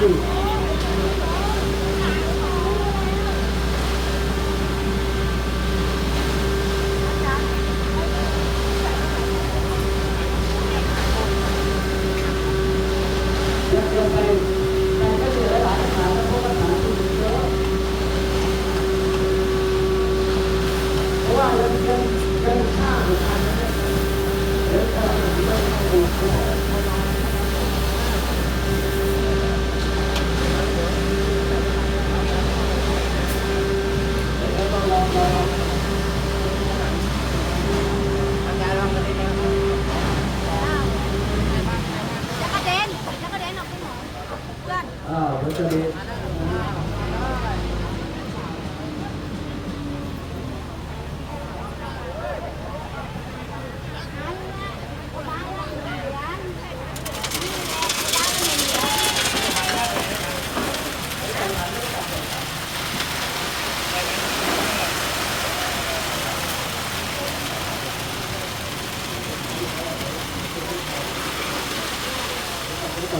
Jesus.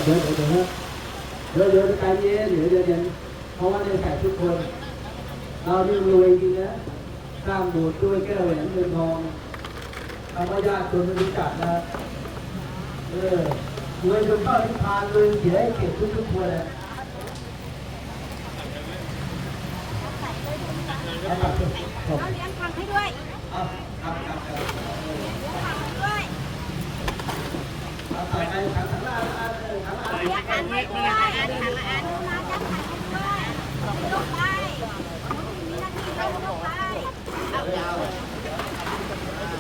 เดี๋ยวเดี๋ยวเดี๋ยวเดี๋ยวใจเย็นเดี๋ยวเดี๋ยวเดี๋ยวเพราะว่าในแขกทุกคน เรานี่องรวยจริงนะสร้างโบสถ์ด้วยแก้วแหวนเงินทองทำให้ญาติคนไม่รู้จักนะเออรวยจนเข้านิพพานเลยเสียให้เก็บทุกทุกคนเลยเอาเลี้ยงผักให้ด้วยเอาครับครับครับ บผักให้ด้วยยกไปมีหน้าที่ให้ยกไป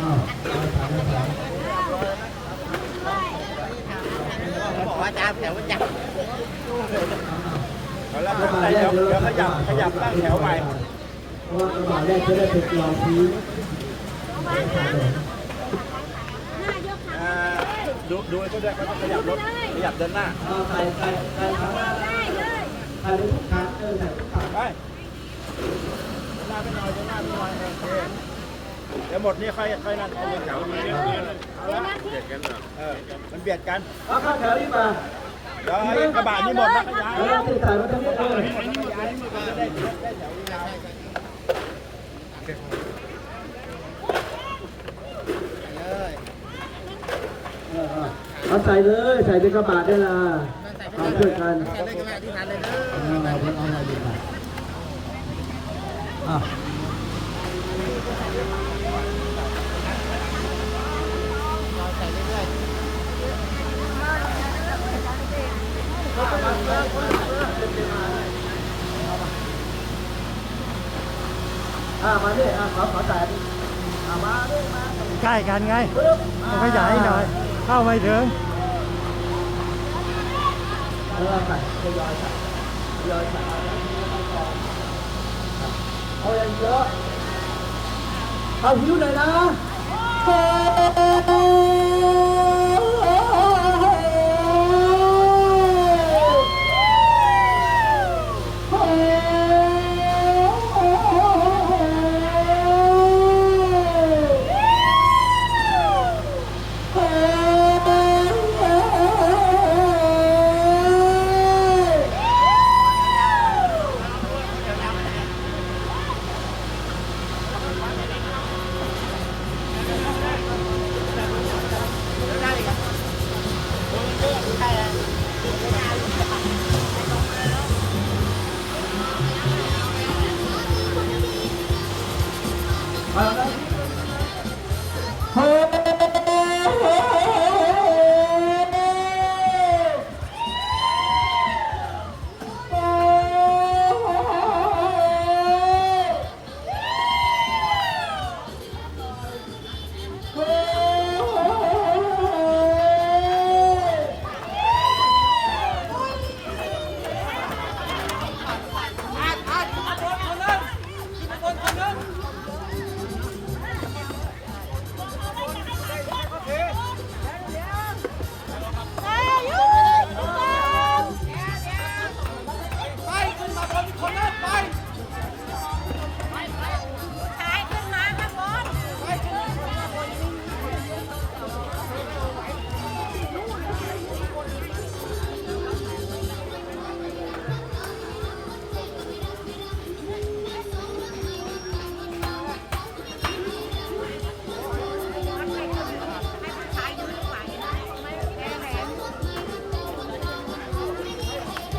อ้าวเอาถังละถัง ด้วย บอกว่าจะเอาแถวจับ แล้วมาแรกเดี๋ยวขยับขยับตั้งแถวใหม่เพราะว่าจังหวะแรกจะได้เป็นรองพื้น เอาวางนะหน้ายกขา ดูดูเขาด้วยเขาต้องขยับรถขยับเดินหน้าเอาใส่ใส่ใส่ถังละได้เลยใส่ในทุกถังเออใส่ทุกถังไปเดินหน้าไปหน่อยเดินหน้าไปหน่อยโอเคเดี๋ยวหมดนี่ค่อยค่อยนั่นเอาแถวนี้เดี๋ยวนะพี่เออมันเบียดกันเอาข้าแถวนี้มาเดี๋ยวไอ้กระบะนี่หมดแล้วขยายแล้วเราติดใส่มาตรงนี้เออเออ เอาเอาใส่เลย ใส่ในกระบะได้ละเอาช่วยกันใส่เลยกระบะที่ทันเลยเด้อเอาเอาเอาเอาดีกว่าอะใส่เรื่อยอะมาดิอะขอขอใส่อะมาดิมาใกล้กันไงปึ๊บต้องขยายหน่อย เข้าไม่ถึงเออใส่ทยอยใส่ทยอยใส่เอาอย่างเยอะเอาหิ้วหน่อยนะ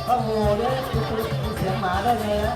ข้าโหเนี่ยมีเสียงหมาได้ไงนะ